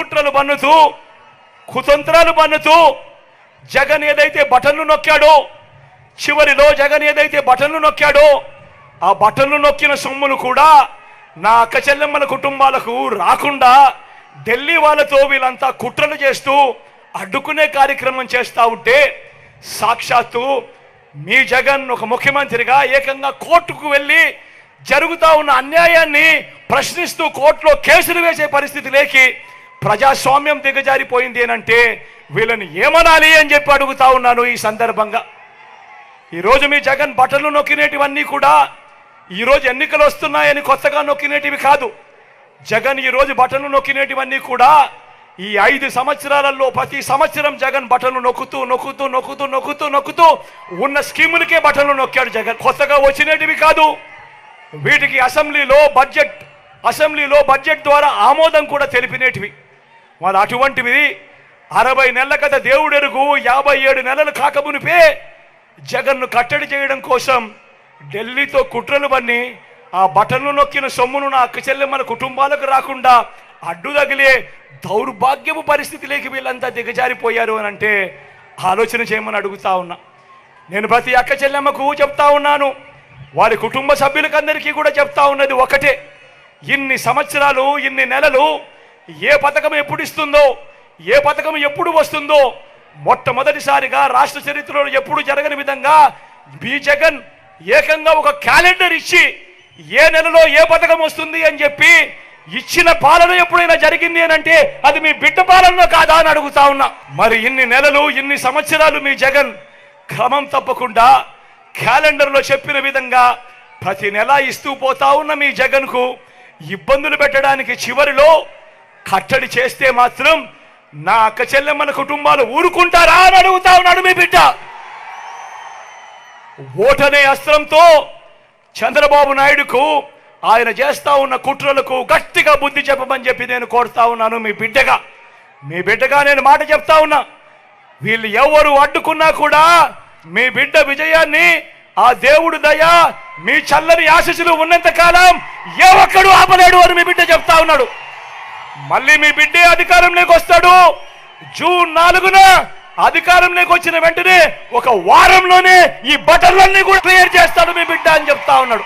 కుట్రలు పన్నుతూ కుతంత్రాలు పన్నుతూ జగన్ ఏదైతే బటన్లు నొక్కాడో చివరిలో జగన్ ఏదైతే బటన్లు నొక్కాడో ఆ బటన్లు నొక్కిన సొమ్ములు కూడా నా అక్క చెల్లెమ్మల కుటుంబాలకు రాకుండా ఢిల్లీ వాళ్ళతో వీళ్ళంతా కుట్రలు చేస్తూ అడ్డుకునే కార్యక్రమం చేస్తా ఉంటే సాక్షాత్తు మీ జగన్ ఒక ముఖ్యమంత్రిగా ఏకంగా కోర్టుకు వెళ్ళి జరుగుతా ఉన్న అన్యాయాన్ని ప్రశ్నిస్తూ కోర్టులో కేసులు వేసే పరిస్థితి లేకి ప్రజాస్వామ్యం దిగజారిపోయింది అంటే వీళ్ళని ఏమనాలి అని చెప్పి అడుగుతా ఉన్నాను ఈ సందర్భంగా. ఈరోజు మీ జగన్ బట్టలు నొక్కినేటివన్నీ కూడా ఈరోజు ఎన్నికలు వస్తున్నాయని కొత్తగా నొక్కినేటివి కాదు. జగన్ ఈరోజు బట్టలు నొక్కినేటివన్నీ కూడా ఈ ఐదు సంవత్సరాలలో ప్రతి సంవత్సరం జగన్ బట్టలు నొక్కుతూ నొక్కుతూ నొక్కుతూ నొక్కుతూ నొక్కుతూ ఉన్న స్కీములకే బట్టలు నొక్కాడు జగన్. కొత్తగా వచ్చినేటివి కాదు. వీటికి అసెంబ్లీలో బడ్జెట్ అసెంబ్లీలో బడ్జెట్ ద్వారా ఆమోదం కూడా తెలిపినేటివి. మరి అటువంటివి అరవై నెలల కథ దేవుడెరుగు యాభై ఏడు నెలలు కాకమునిపే జగన్ను కట్టడి చేయడం కోసం ఢిల్లీతో కుట్రలు బన్ని ఆ బటన్లు నొక్కిన సొమ్మును నా అక్క మన కుటుంబాలకు రాకుండా అడ్డు తగిలే దౌర్భాగ్యపు పరిస్థితిలోకి వీళ్ళంతా దిగజారిపోయారు అని అంటే ఆలోచన చేయమని అడుగుతా ఉన్నా. నేను ప్రతి అక్క చెల్లెమ్మకు చెప్తా ఉన్నాను. వారి కుటుంబ సభ్యులకందరికీ కూడా చెప్తా ఉన్నది ఒకటే. ఇన్ని సంవత్సరాలు ఇన్ని నెలలు ఏ పథకం ఎప్పుడు ఇస్తుందో ఏ పథకం ఎప్పుడు వస్తుందో మొట్టమొదటిసారిగా రాష్ట్ర చరిత్రలో ఎప్పుడు జరగని విధంగా బి జగన్ ఏకంగా ఒక క్యాలెండర్ ఇచ్చి ఏ నెలలో ఏ పథకం వస్తుంది అని చెప్పి ఇచ్చిన పాలన ఎప్పుడైనా జరిగింది అని అంటే అది మీ బిడ్డ పాలన కాదా అని అడుగుతా ఉన్నా. మరి ఇన్ని నెలలు ఇన్ని సంవత్సరాలు మీ జగన్ క్రమం తప్పకుండా క్యాలెండర్లో చెప్పిన విధంగా ప్రతి నెల ఇస్తూ పోతా ఉన్న మీ జగన్కు ఇబ్బందులు పెట్టడానికి చివరిలో కట్టడి చేస్తే మాత్రం నా అక్క చెల్లెమ్మల కుటుంబాలు ఊరుకుంటారా అని అడుగుతా ఉన్నాడు మీ బిడ్డ. ఓటనే అస్త్రంతో చంద్రబాబు నాయుడుకు ఆయన చేస్తా ఉన్న కుట్రలకు గట్టిగా బుద్ధి చెప్పమని చెప్పి నేను కోరుతా ఉన్నాను మీ బిడ్డగా. మీ బిడ్డగా నేను మాట చెప్తా ఉన్నా. వీళ్ళు ఎవరు అడ్డుకున్నా కూడా మీ బిడ్డ విజయాన్ని ఆ దేవుడు దయ మీ చల్లని ఆశీస్సులు ఉన్నంత కాలం ఏ ఒక్కడు ఆపలేడు అని మీ బిడ్డ చెప్తా ఉన్నాడు. మళ్ళీ మీ బిడ్డే అధికారంలోకి వస్తాడు. జూన్ నాలుగున అధికారంలోకి వచ్చిన వెంటనే ఒక వారంలోనే ఈ బటన్లన్నీ కూడా క్లియర్ చేస్తాడు మీ బిడ్డ అని చెప్తా ఉన్నాడు.